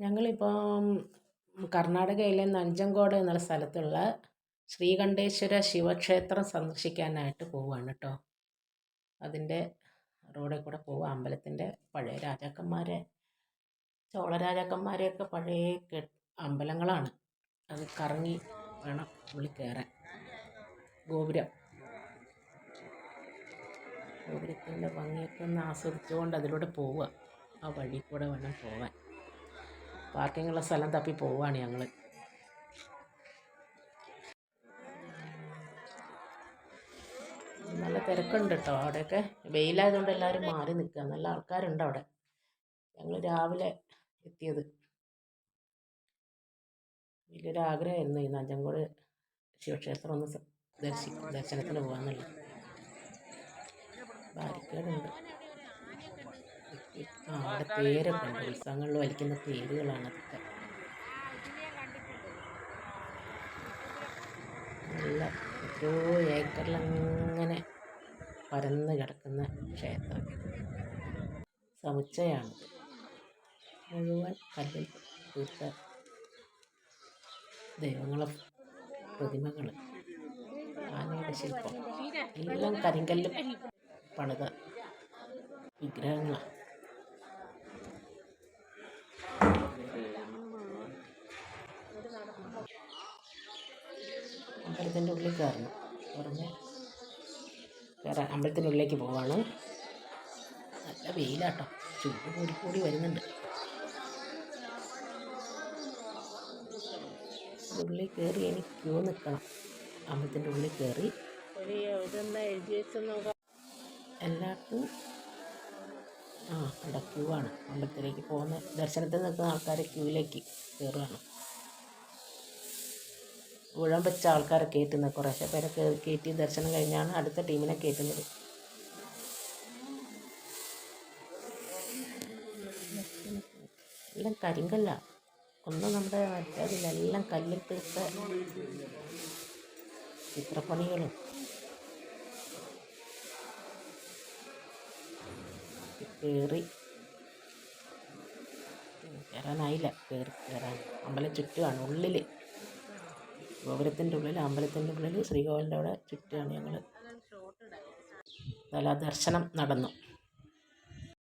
ഞങ്ങളിപ്പം കർണാടകയിലെ നഞ്ചങ്കോട് എന്നുള്ള സ്ഥലത്തുള്ള ശ്രീകണ്ഠേശ്വര ശിവക്ഷേത്രം സന്ദർശിക്കാനായിട്ട് പോവുകയാണ് കേട്ടോ അതിന്റെ റോഡിൽ കൂടെ പോവുക അമ്പലത്തിന്റെ പഴയ രാജാക്കന്മാരെ ചോള രാജാക്കന്മാരെയൊക്കെ പഴയ കെ അമ്പലങ്ങളാണ്. അത് കറങ്ങി വേണം ഉള്ളിൽ കയറാൻ ഗോപുരം. ഗോപുരത്തിന്റെ ഭംഗിയൊക്കെ ഒന്ന് ആസ്വദിച്ചുകൊണ്ട് അതിലൂടെ പോവുക ആ വഴി കൂടെ വേണം പോവാൻ. പാർക്കിങ്ങുള്ള സ്ഥലം തപ്പി പോവുകയാണ് ഞങ്ങൾ നല്ല തിരക്കുണ്ട് കേട്ടോ അവിടെയൊക്കെ. വെയിലായതുകൊണ്ട് എല്ലാവരും മാറി നിൽക്കുക നല്ല ആൾക്കാരുണ്ട് അവിടെ. ഞങ്ങൾ രാവിലെ എത്തിയത്. വലിയൊരു ആഗ്രഹമായിരുന്നു ഈ നഞ്ചങ്കോട് ശിവക്ഷേത്രം ഒന്ന് ദർശി ദർശനത്തിന് പോകാമെന്നുള്ളത് ബാരിക്കേഡുണ്ട്. അവിടെ തേരൊക്കെ ഉണ്ട്. ഉത്സവങ്ങളിൽ വലിക്കുന്ന പേരുകളാണ് അതൊക്കെ നല്ല എത്രയോ ഏക്കറിലങ്ങനെ പരന്ന് കിടക്കുന്ന ക്ഷേത്രം സമുച്ചയമാണിത് മുഴുവൻ കല്ലിൽ തീർത്ത ദൈവങ്ങളെ പ്രതിമകൾ ആനയുടെ ശില്പം. എല്ലാം കരിങ്കല്ല് പണിത വിഗ്രഹങ്ങളാണ് അമ്പലത്തിന്റെ ഉള്ളിൽ കയറണം. പുറമെ കയറാൻ അമ്പലത്തിന്റെ ഉള്ളിലേക്ക് പോവാണ്. നല്ല വെയിലാട്ടോ. ചൂട് കൂടി കൂടി വരുന്നുണ്ട്. ഉള്ളിൽ കയറി എനിക്ക് ക്യൂ നിൽക്കണം. അമ്പലത്തിന്റെ ഉള്ളിൽ കയറി. എല്ലാവർക്കും ആ അവിടെ ക്യൂ ആണ്. അമ്പലത്തിലേക്ക് പോകുന്ന ദർശനത്തിന് നിൽക്കുന്ന ആൾക്കാർ ക്യൂവിലേക്ക് കയറുകയാണ് മുഴുവൻ വെച്ച ആൾക്കാരെ കയറ്റുന്നത് കുറേശ്ശെ പേരെ കയറ്റി ദർശനം കഴിഞ്ഞാണ് അടുത്ത ടീമിനെ കയറ്റുന്നത് എല്ലാം കരിങ്കല്ല. ഒന്നും നമ്മുടെ മറ്റേതില്ല എല്ലാം കല്ലിൽ തീർത്ത ചിത്രപ്പണികളും. കയറി. കയറാനായില്ല കയറി കയറാൻ അമ്പലം ചുറ്റുമാണ് ഉള്ളിൽ ഗോപുരത്തിന്റെ ഉള്ളിൽ അമ്പലത്തിന്റെ ഉള്ളിൽ ശ്രീകോവിലിന്റെ അവിടെ ചുറ്റുമാണ് ഞങ്ങൾ നല്ല ദർശനം നടന്നു.